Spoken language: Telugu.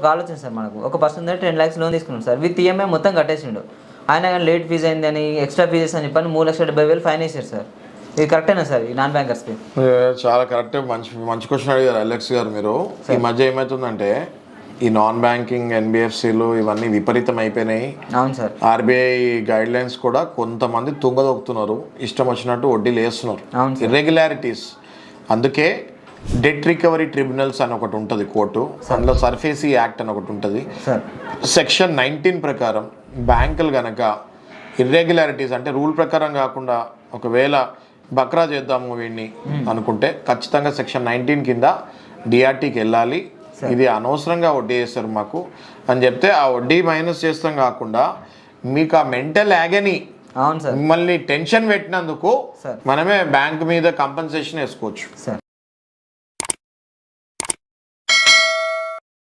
ఒక ఆలోచన సార్ మనకు. ఒక పర్సన్ దగ్గర టెన్ ల్యాక్స్ లోన్ తీసుకున్నాం సార్. విత్ ఈఎంఐ మొత్తం కట్టేసిండు. ఆయన కానీ లేట్ ఫీజు అయింది అని ఎక్స్ట్రా ఫీజెస్ అని చెప్పని మూడు లక్షల డెబ్బై వేలు ఫైన్ వేసారు సార్. ఇది కరెక్టేనా సార్ ఈ నాన్ బ్యాంకర్స్కి చాలా కరెక్ట్ మంచి మంచి క్వశ్చన్ అడిగారు అలెక్స్ గారు మీరు. ఈ మధ్య ఏమవుతుందంటే ఈ నాన్ బ్యాంకింగ్ ఎన్బిఎఫ్సిలు ఇవన్నీ విపరీతం అయిపోయినాయి అవును సార్. ఆర్బీఐ గైడ్ లైన్స్ కూడా కొంతమంది తుంగదొక్కుతున్నారు ఇష్టం వచ్చినట్టు వడ్డీలు వేస్తున్నారు. ఇర్రెగ్యులారిటీస్ అందుకే డెట్ రికవరీ ట్రిబ్యునల్స్ అని ఒకటి ఉంటుంది కోర్టు. అందులో సర్ఫేసీ యాక్ట్ అని ఒకటి ఉంటుంది. సెక్షన్ నైన్టీన్ ప్రకారం బ్యాంకులు గనక ఇర్రెగ్యులారిటీస్ అంటే రూల్ ప్రకారం కాకుండా ఒకవేళ బక్రా చేద్దాము వీడిని అనుకుంటే ఖచ్చితంగా సెక్షన్ నైన్టీన్ కింద డిఆర్టీకి వెళ్ళాలి. ఇది అనవసరంగా వడ్డీ చేస్తారు మాకు. అని చెప్తే ఆ వడ్డీ మైనస్ చేస్తాం కాకుండా మీకు ఆ మెంటల్ యాగని మిమ్మల్ని టెన్షన్ పెట్టినందుకు. మనమే బ్యాంక్ మీద కంపెన్సేషన్ వేసుకోవచ్చు. సార్.